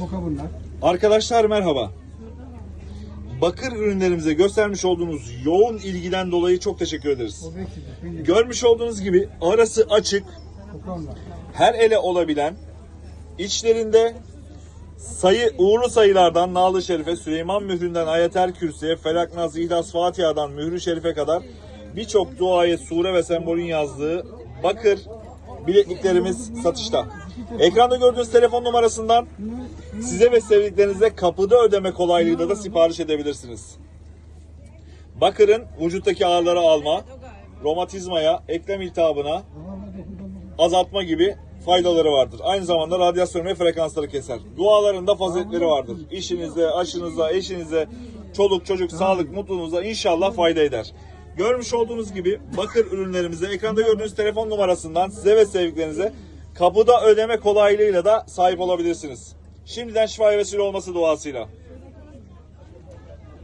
Koka bunlar. Arkadaşlar merhaba. Bakır ürünlerimize göstermiş olduğunuz yoğun ilgiden dolayı çok teşekkür ederiz. Görmüş olduğunuz gibi arası açık, her ele olabilen, içlerinde sayı uğurlu sayılardan Nalı Şerife, Süleyman Mührü'nden Ayetel Kürsi'ye, Felak Naz, İhlas, Fatiha'dan Mührü Şerife kadar birçok duaya, sure ve sembolün yazdığı bakır bilekliklerimiz satışta. Ekranda gördüğünüz telefon numarasından size ve sevdiklerinize kapıda ödeme kolaylığıyla da sipariş edebilirsiniz. Bakırın vücuttaki ağrıları alma, romatizmaya, eklem iltihabına, azaltma gibi faydaları vardır. Aynı zamanda radyasyon ve frekansları keser. Dualarında faziletleri vardır. İşinize, aşınıza, eşinize, çoluk çocuk, sağlık, mutluluğunuza inşallah fayda eder. Görmüş olduğunuz gibi bakır ürünlerimize ekranda gördüğünüz telefon numarasından size ve sevdiklerinize kapıda ödeme kolaylığıyla da sahip olabilirsiniz. Şimdiden şifaya vesile olması duasıyla.